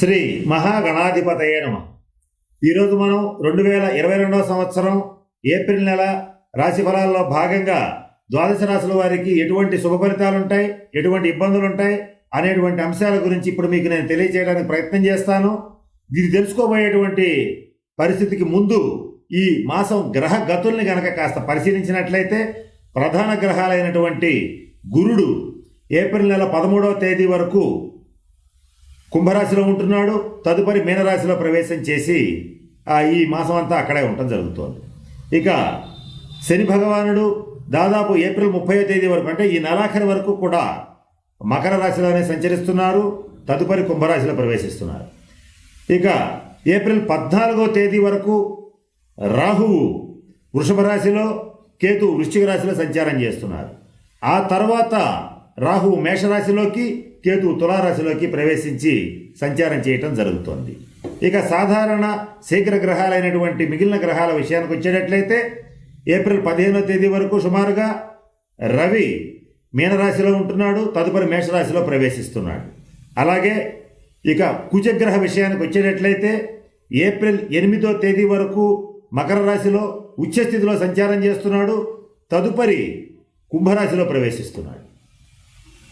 శ్రీ మహాగణాధిపతయే నమ. ఈరోజు మనం రెండు వేల ఇరవై రెండవ సంవత్సరం ఏప్రిల్ నెల రాశి ఫలాల్లో భాగంగా ద్వాదశ రాశుల వారికి ఎటువంటి శుభ ఫలితాలు ఉంటాయి ఎటువంటి ఇబ్బందులు ఉంటాయి అనేటువంటి అంశాల గురించి ఇప్పుడు మీకు నేను తెలియజేయడానికి ప్రయత్నం చేస్తాను. ఇది తెలుసుకోబోయేటువంటి పరిస్థితికి ముందు ఈ మాసం గ్రహ గతుల్ని గనక కాస్త పరిశీలించినట్లయితే ప్రధాన గ్రహాలైనటువంటి గురుడు ఏప్రిల్ నెల పదమూడవ తేదీ వరకు కుంభరాశిలో ఉంటున్నాడు తదుపరి మీనరాశిలో ప్రవేశం చేసి ఆ, ఈ మాసం అంతా అక్కడే ఉండటం జరుగుతోంది. ఇక శని భగవానుడు దాదాపు ఏప్రిల్ ముప్పై తేదీ వరకు అంటే ఈ నెలాఖరి వరకు కూడా మకర రాశిలోనే సంచరిస్తున్నారు తదుపరి కుంభరాశిలో ప్రవేశిస్తున్నారు. ఇక ఏప్రిల్ పద్నాలుగో తేదీ వరకు రాహువు వృషభ రాశిలో కేతు వృశ్చిక రాశిలో సంచారం చేస్తున్నారు. ఆ తర్వాత రాహువు మేషరాశిలోకి కేతు తులారాశిలోకి ప్రవేశించి సంచారం చేయటం జరుగుతోంది. ఇక సాధారణ శీఘ్ర గ్రహాలైనటువంటి మిగిలిన గ్రహాల విషయానికి వచ్చేటట్లయితే ఏప్రిల్ పదిహేనో తేదీ వరకు సుమారుగా రవి మీనరాశిలో ఉంటున్నాడు తదుపరి మేషరాశిలో ప్రవేశిస్తున్నాడు. అలాగే ఇక కుజగ్రహ విషయానికి వచ్చేటట్లయితే ఏప్రిల్ ఎనిమిదో తేదీ వరకు మకర రాశిలో ఉచ్చస్థితిలో సంచారం చేస్తున్నాడు తదుపరి కుంభరాశిలో ప్రవేశిస్తున్నాడు.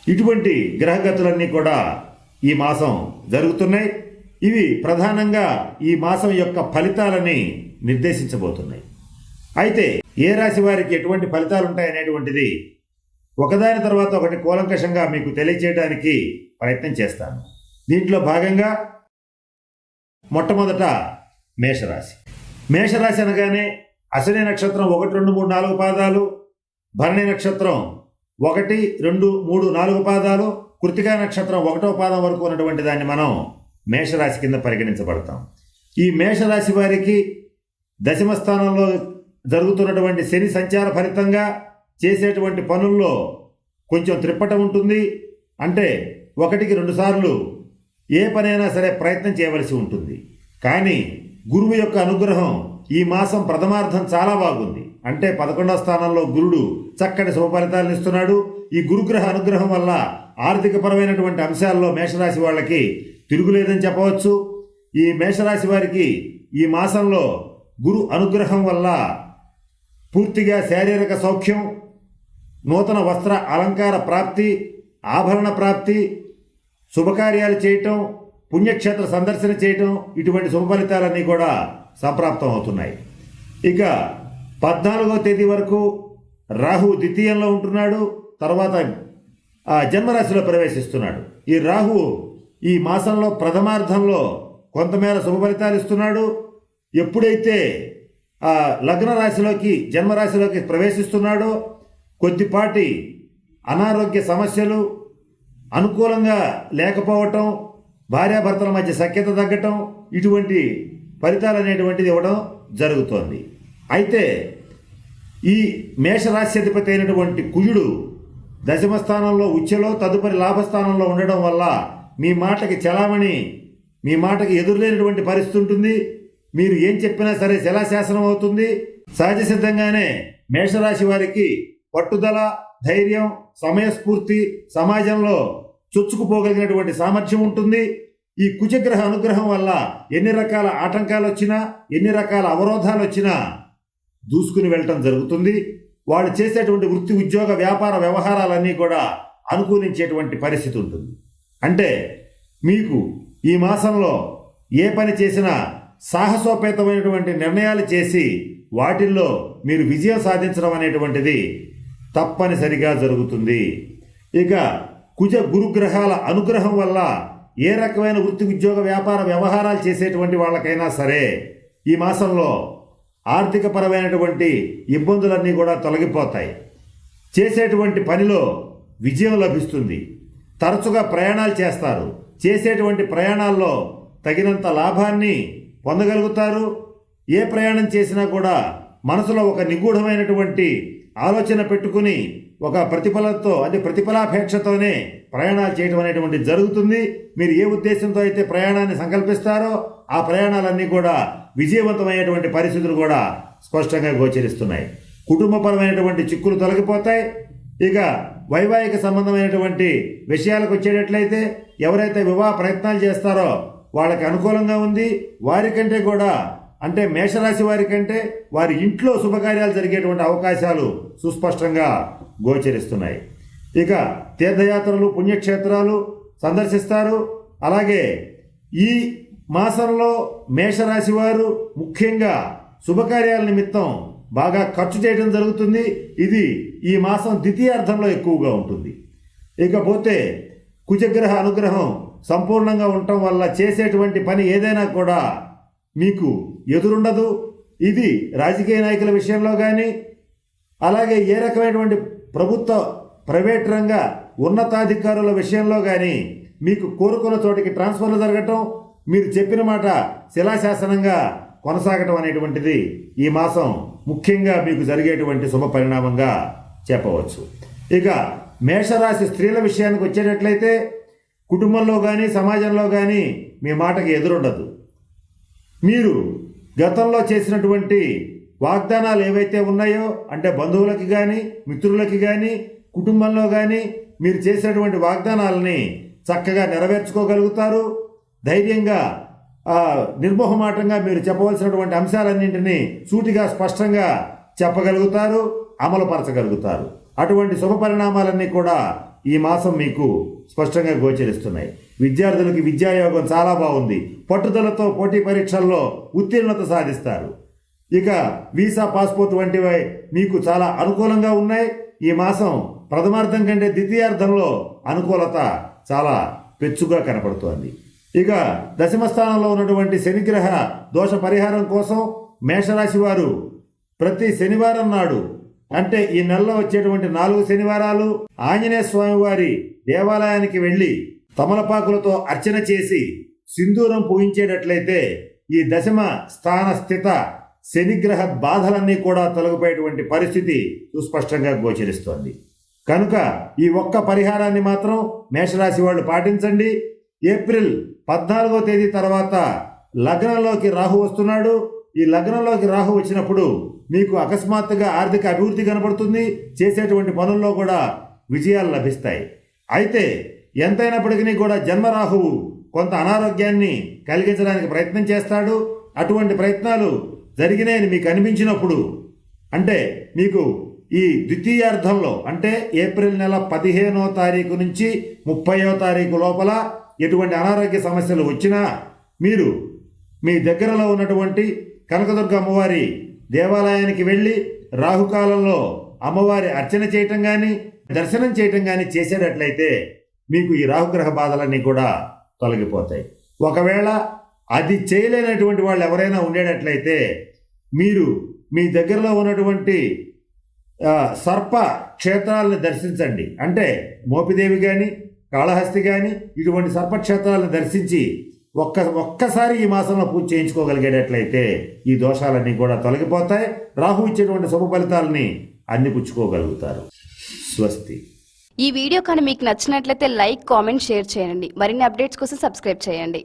ఇటువంటి గ్రహగతులన్నీ కూడా ఈ మాసం జరుగుతున్నాయి. ఇవి ప్రధానంగా ఈ మాసం యొక్క ఫలితాలని నిర్దేశించబోతున్నాయి. అయితే ఏ రాశి వారికి ఎటువంటి ఫలితాలు ఉంటాయి అనేటువంటిది ఒకదాని తర్వాత ఒకటి కూలంకషంగా మీకు తెలియచేయడానికి ప్రయత్నం చేస్తాను. దీంట్లో భాగంగా మొట్టమొదట మేషరాశి. మేషరాశి అనగానే అశ్విని నక్షత్రం ఒకటి రెండు మూడు నాలుగు పాదాలు భరణి నక్షత్రం ఒకటి రెండు మూడు నాలుగు పాదాలు కృతికా నక్షత్రం ఒకటో పాదం వరకు ఉన్నటువంటి దాన్ని మనం మేషరాశి కింద పరిగణించబడతాం. ఈ మేషరాశి వారికి దశమ స్థానంలో జరుగుతున్నటువంటి శని సంచార ఫలితంగా చేసేటువంటి పనుల్లో కొంచెం త్రిప్పటం ఉంటుంది. అంటే ఒకటికి రెండుసార్లు ఏ పనైనా సరే ప్రయత్నం చేయవలసి ఉంటుంది. కానీ గురువు యొక్క అనుగ్రహం ఈ మాసం ప్రథమార్థం చాలా బాగుంది. అంటే పదకొండవ స్థానంలో గురుడు చక్కటి శుభ ఫలితాలను ఇస్తున్నాడు. ఈ గురుగ్రహ అనుగ్రహం వల్ల ఆర్థికపరమైనటువంటి అంశాల్లో మేషరాశి వాళ్ళకి తిరుగులేదని చెప్పవచ్చు. ఈ మేషరాశి వారికి ఈ మాసంలో గురు అనుగ్రహం వల్ల పూర్తిగా శారీరక సౌఖ్యం నూతన వస్త్ర అలంకార ప్రాప్తి ఆభరణ ప్రాప్తి శుభకార్యాలు చేయటం పుణ్యక్షేత్ర సందర్శన చేయటం ఇటువంటి శుభ ఫలితాలన్నీ కూడా సంప్రాప్తం అవుతున్నాయి ఇక పద్నాలుగో తేదీ వరకు రాహు ద్వితీయంలో ఉంటున్నాడు తర్వాత ఆ జన్మరాశిలో ప్రవేశిస్తున్నాడు. ఈ రాహు ఈ మాసంలో ప్రథమార్థంలో కొంతమేర శుభ ఫలితాలు ఇస్తున్నాడు. ఎప్పుడైతే ఆ లగ్న రాశిలోకి జన్మరాశిలోకి ప్రవేశిస్తున్నాడో కొద్దిపాటి అనారోగ్య సమస్యలు అనుకూలంగా లేకపోవటం భార్యాభర్తల మధ్య సఖ్యత తగ్గటం ఇటువంటి ఫలితాలు అనేటువంటిది ఇవ్వడం జరుగుతోంది. అయితే ఈ మేషరాశ్యధిపతి అయినటువంటి కుజుడు దశమ స్థానంలో ఉచ్చలో తదుపరి లాభస్థానంలో ఉండడం వల్ల మీ మాటకి చలామణి మీ మాటకి ఎదురులేనటువంటి పరిస్థితి ఉంటుంది. మీరు ఏం చెప్పినా సరే శిలాశాసనం అవుతుంది. సహజ సిద్ధంగానే మేషరాశి వారికి పట్టుదల ధైర్యం సమయస్ఫూర్తి సమాజంలో చొచ్చుకుపోగలిగినటువంటి సామర్థ్యం ఉంటుంది. ఈ కుజగ్రహ అనుగ్రహం వల్ల ఎన్ని రకాల ఆటంకాలు వచ్చినా ఎన్ని రకాల అవరోధాలు వచ్చినా దూసుకుని వెళ్ళటం జరుగుతుంది. వాళ్ళు చేసేటువంటి వృత్తి ఉద్యోగ వ్యాపార వ్యవహారాలన్నీ కూడా అనుకూలించేటువంటి పరిస్థితి ఉంటుంది. అంటే మీకు ఈ మాసంలో ఏ పని చేసినా సాహసోపేతమైనటువంటి నిర్ణయాలు చేసి వాటిల్లో మీరు విజయం సాధించడం అనేటువంటిది తప్పనిసరిగా జరుగుతుంది. ఇక కుజ గురుగ్రహాల అనుగ్రహం వల్ల ఏ రకమైన వృత్తి ఉద్యోగ వ్యాపార వ్యవహారాలు చేసేటువంటి వాళ్ళకైనా సరే ఈ మాసంలో ఆర్థికపరమైనటువంటి ఇబ్బందులన్నీ కూడా తొలగిపోతాయి. చేసేటువంటి పనిలో విజయం లభిస్తుంది. తరచుగా ప్రయాణాలు చేస్తారు. చేసేటువంటి ప్రయాణాల్లో తగినంత లాభాన్ని పొందగలుగుతారు. ఏ ప్రయాణం చేసినా కూడా మనసులో ఒక నిగూఢమైనటువంటి ఆలోచన పెట్టుకుని ఒక ప్రతిఫలంతో అంటే ప్రతిఫలాపేక్షతోనే ప్రయాణాలు చేయడం అనేటువంటి జరుగుతుంది. మీరు ఏ ఉద్దేశంతో అయితే ప్రయాణాన్ని సంకల్పిస్తారో ఆ ప్రయాణాలన్నీ కూడా విజయవంతమైనటువంటి పరిస్థితులు కూడా స్పష్టంగా గోచరిస్తున్నాయి. కుటుంబపరమైనటువంటి చిక్కులు తొలగిపోతాయి. ఇక వైవాహిక సంబంధమైనటువంటి విషయాలకు వచ్చేటట్లయితే ఎవరైతే వివాహ ప్రయత్నాలు చేస్తారో వాళ్ళకి అనుకూలంగా ఉంది. వారికంటే కూడా అంటే మేషరాశి వారికంటే వారి ఇంట్లో శుభకార్యాలు జరిగేటువంటి అవకాశాలు సుస్పష్టంగా గోచరిస్తున్నాయి. ఇక తీర్థయాత్రలు పుణ్యక్షేత్రాలు సందర్శిస్తారు. అలాగే ఈ మాసంలో మేషరాశి వారు ముఖ్యంగా శుభకార్యాల నిమిత్తం బాగా ఖర్చు చేయడం జరుగుతుంది. ఇది ఈ మాసం ద్వితీయార్థంలో ఎక్కువగా ఉంటుంది. ఇకపోతే కుజగ్రహ అనుగ్రహం సంపూర్ణంగా ఉండటం వల్ల చేసేటువంటి పని ఏదైనా కూడా మీకు ఎదురుండదు. ఇది రాజకీయ నాయకుల విషయంలో కానీ అలాగే ఏ రకమైనటువంటి ప్రభుత్వ ప్రైవేట్ రంగ ఉన్నతాధికారుల విషయంలో కానీ మీకు కోరుకున్న చోటికి ట్రాన్స్ఫర్లు జరగటం మీరు చెప్పిన మాట శిలాశాసనంగా కొనసాగటం అనేటువంటిది ఈ మాసం ముఖ్యంగా మీకు జరిగేటువంటి శుభ పరిణామంగా చెప్పవచ్చు. ఇక మేషరాశి స్త్రీల విషయానికి వచ్చేటట్లయితే కుటుంబంలో కానీ సమాజంలో కానీ మీ మాటకి ఎదురుండదు. మీరు గతంలో చేసినటువంటి వాగ్దానాలు ఏవైతే ఉన్నాయో అంటే బంధువులకి కానీ మిత్రులకి కానీ కుటుంబంలో కానీ మీరు చేసినటువంటి వాగ్దానాలని చక్కగా నెరవేర్చుకోగలుగుతారు. ధైర్యంగా నిర్మోహమాటంగా మీరు చెప్పవలసినటువంటి అంశాలన్నింటినీ సూటిగా స్పష్టంగా చెప్పగలుగుతారు అమలుపరచగలుగుతారు. అటువంటి శుభ పరిణామాలన్నీ కూడా ఈ మాసం మీకు స్పష్టంగా గోచరిస్తున్నాయి. విద్యార్థులకి విద్యాయోగం చాలా బాగుంది. పట్టుదలతో పోటీ పరీక్షల్లో ఉత్తీర్ణత సాధిస్తారు. ఇక వీసా పాస్పోర్ట్ వంటివి మీకు చాలా అనుకూలంగా ఉన్నాయి. ఈ మాసం ప్రథమార్థం కంటే ద్వితీయార్థంలో అనుకూలత చాలా పెచ్చుగా కనపడుతోంది. ఇక దశమ స్థానంలో ఉన్నటువంటి శనిగ్రహ దోష పరిహారం కోసం మేషరాశి వారు ప్రతి శనివారం నాడు అంటే ఈ నెలలో వచ్చేటువంటి నాలుగు శనివారాలు ఆంజనేయ స్వామివారి దేవాలయానికి వెళ్ళి తమలపాకులతో అర్చన చేసి సింధూరం పూయించేటట్లయితే ఈ దశమ స్థాన స్థిత శనిగ్రహ బాధలన్నీ కూడా తొలగిపోయేటువంటి పరిస్థితి సుస్పష్టంగా గోచరిస్తోంది. కనుక ఈ ఒక్క పరిహారాన్ని మాత్రం మేషరాశి వాళ్ళు పాటించండి. ఏప్రిల్ పద్నాలుగో తేదీ తర్వాత లగ్నంలోకి రాహు వస్తున్నాడు. ఈ లగ్నంలోకి రాహు వచ్చినప్పుడు మీకు అకస్మాత్తుగా ఆర్థిక అభివృద్ధి కనబడుతుంది చేసేటువంటి పనుల్లో కూడా విజయాలు లభిస్తాయి. అయితే ఎంతైనప్పటికీ కూడా జన్మరాహువు కొంత అనారోగ్యాన్ని కలిగించడానికి ప్రయత్నం చేస్తాడు. అటువంటి ప్రయత్నాలు జరిగినాయని మీకు అనిపించినప్పుడు అంటే మీకు ఈ ద్వితీయార్థంలో అంటే ఏప్రిల్ నెల పదిహేనో తారీఖు నుంచి ముప్పయో తారీఖు లోపల ఎటువంటి అనారోగ్య సమస్యలు వచ్చినా మీరు మీ దగ్గరలో ఉన్నటువంటి కనకదుర్గ అమ్మవారి దేవాలయానికి వెళ్ళి రాహుకాలంలో అమ్మవారి అర్చన చేయటం కానీ దర్శనం చేయటం కానీ చేసేటట్లయితే మీకు ఈ రాహుగ్రహ బాధలన్నీ కూడా తొలగిపోతాయి. ఒకవేళ అది చేయలేనటువంటి వాళ్ళు ఎవరైనా ఉండేటట్లయితే మీరు మీ దగ్గరలో ఉన్నటువంటి సర్ప క్షేత్రాలను దర్శించండి. అంటే మోపిదేవి కానీ కాళహస్తి కానీ ఇటువంటి సర్పక్షేత్రాలను దర్శించి ఒక్క ఒక్కసారి ఈ మాసంలో పూజ చేయించుకోగలిగేటట్లయితే ఈ దోషాలన్నీ కూడా తొలగిపోతాయి. రాహు ఇచ్చేటువంటి శుభ ఫలితాలని అన్ని పుచ్చుకోగలుగుతారు. స్వస్తి. ఈ వీడియో కానీ మీకు నచ్చినట్లయితే లైక్ కామెంట్ షేర్ చేయండి. మరిన్ని అప్డేట్స్ కోసం సబ్స్క్రైబ్ చేయండి.